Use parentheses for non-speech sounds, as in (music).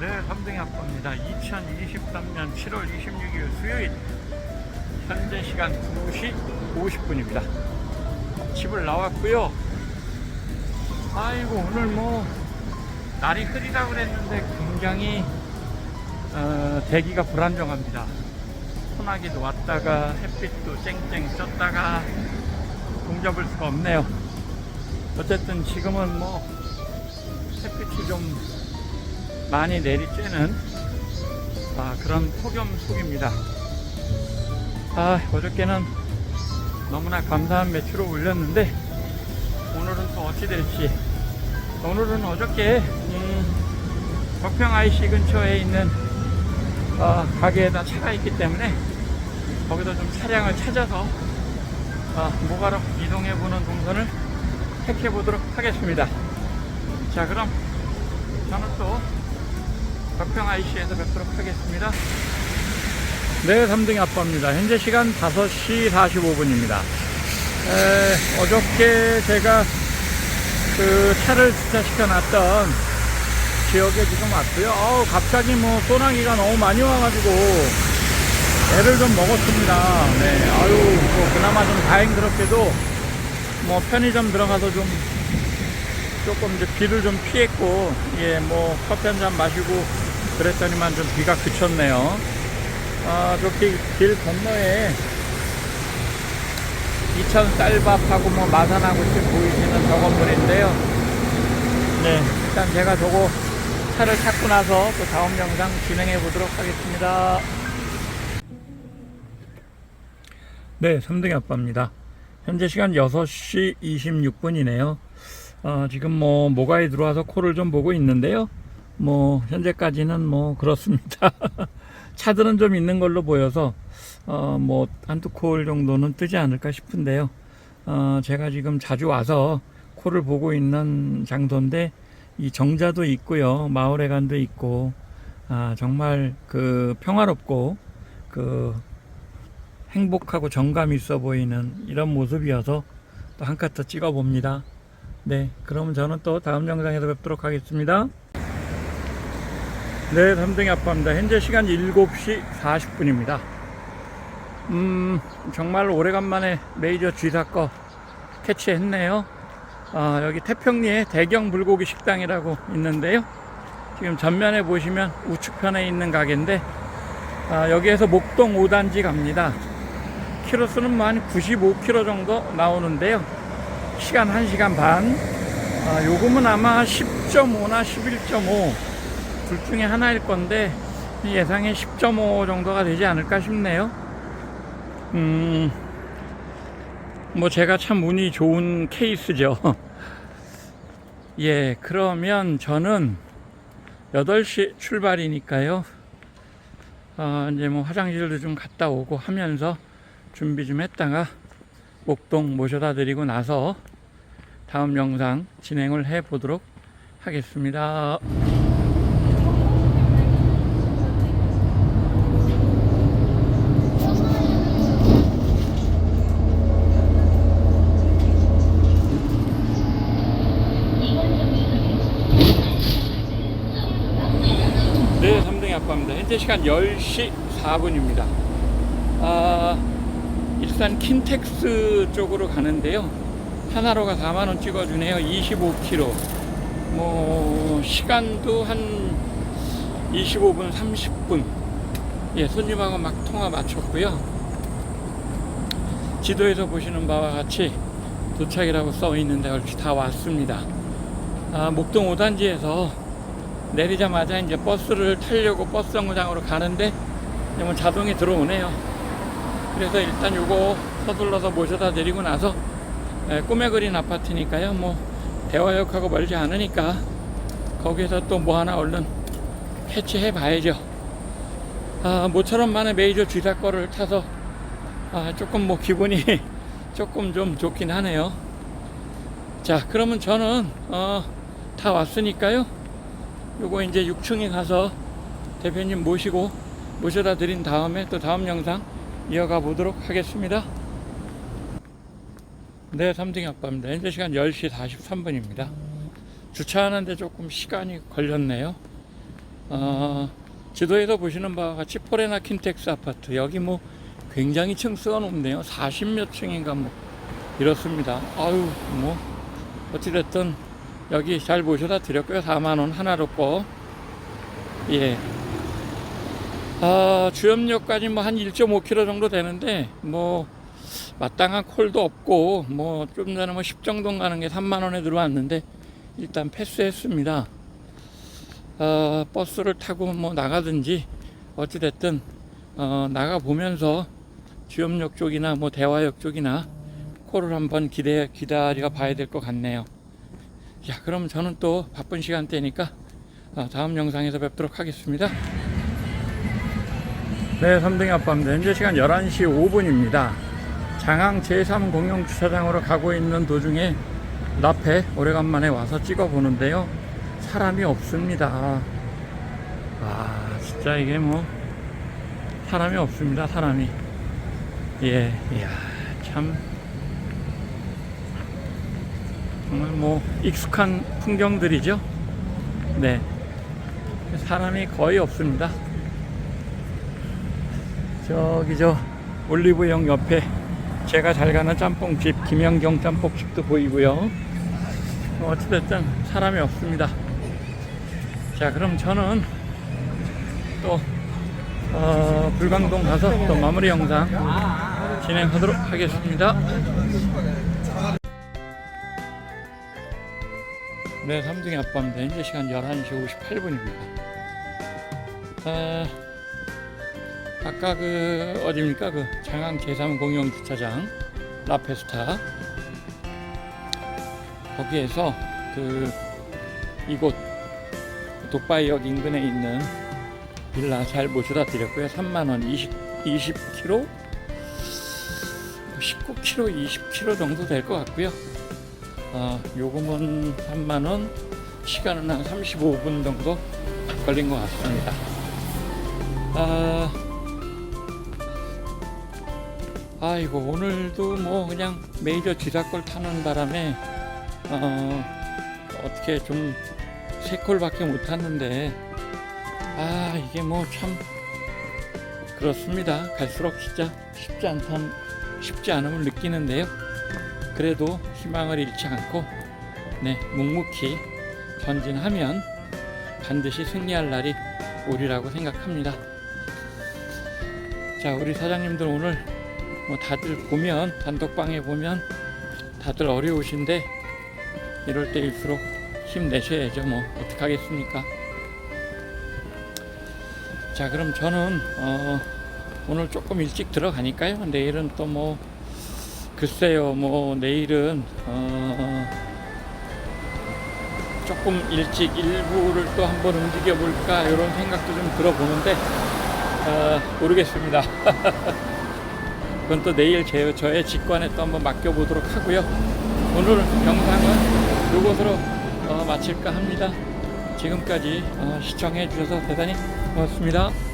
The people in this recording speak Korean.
네, 삼등이 아빠입니다. 2023년 7월 26일 수요일 현재 시간 2시 50분입니다. 집을 나왔고요. 아이고 오늘 뭐 날이 흐리다고 그랬는데 굉장히 어, 대기가 불안정합니다. 소나기도 왔다가 햇빛도 쨍쨍 쪘다가 동잡을 수가 없네요. 어쨌든 지금은 뭐 햇빛이 좀 많이 내리쬐는 아, 그런 폭염 속입니다. 아, 어저께는 너무나 감사한 매출을 올렸는데 오늘은 또 어찌 될지 오늘은 어저께 음, 덕평 IC 근처에 있는 어, 가게에다 차가 있기 때문에 거기서 좀 차량을 찾아서 어, 모가로 이동해보는 동선을 택해보도록 하겠습니다. 자 그럼 저는 또 덕평 IC에서 뵙도록 하겠습니다. 네, 3등이 아빠입니다. 현재 시간 5시 45분입니다. 어저께 제가 그 차를 주차시켜 놨던 지역에 지금 왔고요. 어우, 갑자기 뭐 소나기가 너무 많이 와가지고 애를 좀 먹었습니다. 네, 아유, 뭐 그나마 좀 다행스럽게도 뭐 편의점 들어가서 좀 조금 이제 비를 좀 피했고, 예, 뭐 커피 한 잔 마시고 그랬더니만 좀 비가 그쳤네요. 아, 저기 길 건너에 이천 쌀밥하고 뭐 마산하고 이렇게 보이시는 저 건물인데요. 네, 일단 제가 저거 차를 찾고 나서 또 다음 영상 진행해 보도록 하겠습니다. 네, 3등의 아빠입니다. 현재 시간 6시 26분이네요. 어, 지금 뭐 모가에 들어와서 코를 좀 보고 있는데요. 뭐 현재까지는 뭐 그렇습니다. (laughs) 차들은 좀 있는 걸로 보여서 어, 뭐 한두 콜 정도는 뜨지 않을까 싶은데요. 어, 제가 지금 자주 와서 코를 보고 있는 장소인데 이 정자도 있고요, 마을회관도 있고 아, 정말 그 평화롭고 그 행복하고 정감 있어 보이는 이런 모습이어서 또 한 컷 더 찍어 봅니다. 네, 그럼 저는 또 다음 영상에서 뵙도록 하겠습니다. 네, 삼등이 아빠입니다. 현재 시간 7시 40분입니다. 음, 정말 오래간만에 메이저 G사 거 캐치했네요. 아, 여기 태평리에 대경 불고기 식당이라고 있는데요. 지금 전면에 보시면 우측편에 있는 가게인데, 아, 여기에서 목동 5단지 갑니다. 키로수는 뭐한 95km 정도 나오는데요. 시간 1시간 반. 아, 요금은 아마 10.5나 11.5. 둘 중에 하나일 건데, 예상에 10.5 정도가 되지 않을까 싶네요. 음, 뭐 제가 참 운이 좋은 케이스죠. (laughs) 예, 그러면 저는 8시 출발이니까요. 어, 이제 뭐 화장실도 좀 갔다 오고 하면서 준비 좀 했다가 목동 모셔다 드리고 나서 다음 영상 진행을 해 보도록 하겠습니다. 네, 3등의 아빠입니다. 현재 시간 10시 4분입니다. 아, 일산 킨텍스 쪽으로 가는데요. 하나로가 4만원 찍어주네요. 25km. 뭐, 시간도 한 25분, 30분. 예, 손님하고 막 통화 마쳤고요. 지도에서 보시는 바와 같이 도착이라고 써 있는데 얼추 다 왔습니다. 아, 목동 5단지에서 내리자마자 이제 버스를 타려고 버스 정류장으로 가는데 뭐 자동이 들어오네요. 그래서 일단 요거 서둘러서 모셔다 드리고 나서 에, 꿈에 그린 아파트니까요. 뭐 대화역하고 멀지 않으니까 거기에서 또 뭐 하나 얼른 캐치해 봐야죠. 아, 모처럼 만에 메이저 G사 거를 타서 아, 조금 뭐 기분이 (laughs) 조금 좀 좋긴 하네요. 자, 그러면 저는 어, 다 왔으니까요. 요거 이제 6층에 가서 대표님 모시고 모셔다 드린 다음에 또 다음 영상 이어가 보도록 하겠습니다. 네, 3등이 아빠입니다. 현재 시간 10시 43분입니다. 주차하는데 조금 시간이 걸렸네요. 어, 지도에서 보시는 바와 같이 포레나 킨텍스 아파트 여기 뭐 굉장히 층 수가 높네요. 40몇 층인가 뭐 이렇습니다. 아유 뭐 어찌됐든 여기 잘 모셔다 드렸고요. 4만 원 하나로 거. 예. 아, 주염역까지 뭐 한 1.5km 정도 되는데 뭐 마땅한 콜도 없고 뭐 좀 전에 뭐 10 정도 가는 게 3만 원에 들어왔는데 일단 패스했습니다. 어, 버스를 타고 뭐 나가든지 어찌됐든 어, 나가 보면서 주염역 쪽이나 뭐 대화역 쪽이나 콜을 한번 기대 기다려 봐야 될 것 같네요. 자, 그럼 저는 또 바쁜 시간대니까 어, 다음 영상에서 뵙도록 하겠습니다. 네, 삼등이 아빠입니다. 현재 시간 11시 5분입니다. 장항 제3 공영 주차장으로 가고 있는 도중에 앞에 오래간만에 와서 찍어 보는데요. 사람이 없습니다. 아, 진짜 이게 뭐 사람이 없습니다. 사람이. 예, 이야, 참 정말 뭐 익숙한 풍경들이죠. 네, 사람이 거의 없습니다. 저기 저 올리브영 옆에 제가 잘 가는 짬뽕집 김영경 짬뽕집도 보이고요. 뭐 어찌됐든 사람이 없습니다. 자 그럼 저는 또 어, 불광동 가서 또 마무리 영상 진행하도록 하겠습니다. 네, 삼등의 아빠입니다. 현재 시간 11시 58분입니다. 아, 아까 그 어디입니까? 그 장항 제3 공영 주차장 라페스타 거기에서 그 이곳 독바이역 인근에 있는 빌라 잘 모셔다 드렸고요. 3만 원 20, 20km 19km 20km 정도 될 것 같고요. 어, 요금은 3만 원 시간은 한 35분 정도 걸린 것 같습니다. 아, 아이고 오늘도 뭐 그냥 메이저 지사걸 타는 바람에 어, 어떻게 좀 세 콜밖에 못 탔는데 아 이게 뭐 참 그렇습니다 갈수록 진짜 쉽지 않단 쉽지 않음을 느끼는데요 그래도 희망을 잃지 않고 네 묵묵히 전진하면 반드시 승리할 날이 오리라고 생각합니다. 자 우리 사장님들 오늘 뭐 다들 보면 단독방에 보면 다들 어려우신데 이럴 때일수록 힘내셔야죠. 뭐 어떡하겠습니까? 자 그럼 저는 어, 오늘 조금 일찍 들어가니까요. 내일은 또뭐 글쎄요 뭐 내일은 어, 조금 일찍 일부를 또 한번 움직여 볼까 이런 생각도 좀 들어보는데 어, 모르겠습니다 (laughs) 그건 또 내일 제, 저의 직관에 또 한번 맡겨보도록 하고요. 오늘 영상은 이것으로 어, 마칠까 합니다. 지금까지 어, 시청해 주셔서 대단히 고맙습니다.